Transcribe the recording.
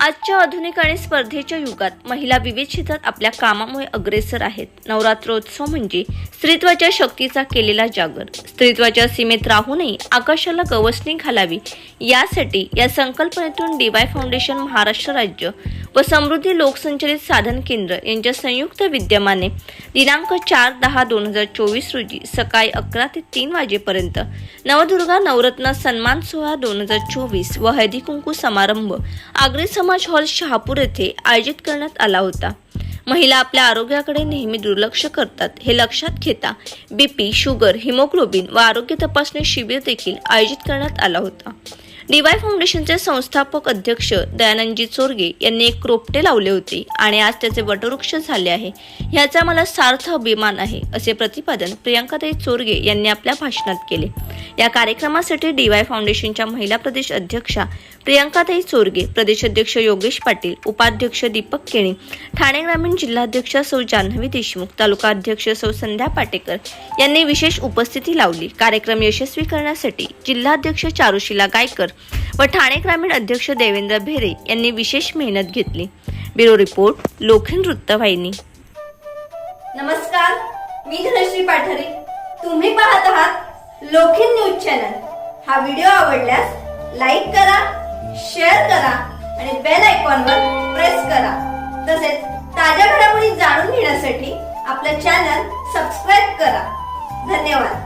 आजच्या आधुनिक आणि स्पर्धेच्या युगात महिला विविध क्षेत्रात आपल्या कामामुळे अग्रेसर आहेत. नवरात्रोत्सव म्हणजे स्त्रीत्वाच्या शक्तीचा केलेला जागर. स्त्रीत्वाच्या सीमेत राहूनही आकाशाला गवसणी घालावी. यासाठी या संकल्पनेतून डीवाय फाउंडेशन महाराष्ट्र राज्य व समृद्धी लोकसंचलित साधन केंद्र यांच्या संयुक्त विद्यमाने दिनांक चार दहा दोन हजार चोवीस रोजी सकाळी अकरा ते तीन वाजेपर्यंत नवदुर्गा नवरत्न सन्मान सोहळा दोन हजार चोवीस व हळदी कुंकू समारंभ आग्रे समाज हॉल शहापूर येथे आयोजित करण्यात आला होता. महिला आपल्या आरोग्याकडे नेहमी दुर्लक्ष करतात हे लक्षात घेता बीपी शुगर हिमोग्लोबिन व आरोग्य तपासणी शिबिर देखील आयोजित करण्यात आला होता. डीवाय फाउंडेशनचे संस्थापक अध्यक्ष दयानंदजी चोरगे यांनी एक रोपटे लावले होते आणि आज त्याचे वटवृक्ष झाले आहे. ह्याचा मला सार्थ अभिमान आहे असे प्रतिपादन प्रियंकाताई चोरगे यांनी आपल्या भाषणात केले. या कार्यक्रमासाठी डीवाय फाउंडेशनच्या महिला प्रदेश अध्यक्षा प्रियंकाताई चोरगे प्रदेश अध्यक्ष योगेश पाटील उपाध्यक्ष दीपक केणी ठाणे ग्रामीण जिल्हाध्यक्ष सौ जान्हवी देशमुख तालुका अध्यक्ष सौ संध्या पाटेकर यांनी विशेष उपस्थिती लावली. कार्यक्रम यशस्वी करण्यासाठी जिल्हाध्यक्ष चारुशिला गायकर व ठाणे ग्रामीण अध्यक्ष देवेंद्र भेरे यांनी विशेष मेहनत घेतली. ब्युरो रिपोर्ट लोखिन वृत्तवाहिनी. नमस्कार मी धनश्री पाठारे. तुम्ही पाहत आहात लोखिन न्यूज चॅनल. हा व्हिडिओ आवडल्यास लाईक करा शेअर करा आणि बेल आयकॉनवर प्रेस करा. तसेच ताज्या घडामोडी जाणून घेण्यासाठी आपलं चॅनल सबस्क्राईब करा. धन्यवाद.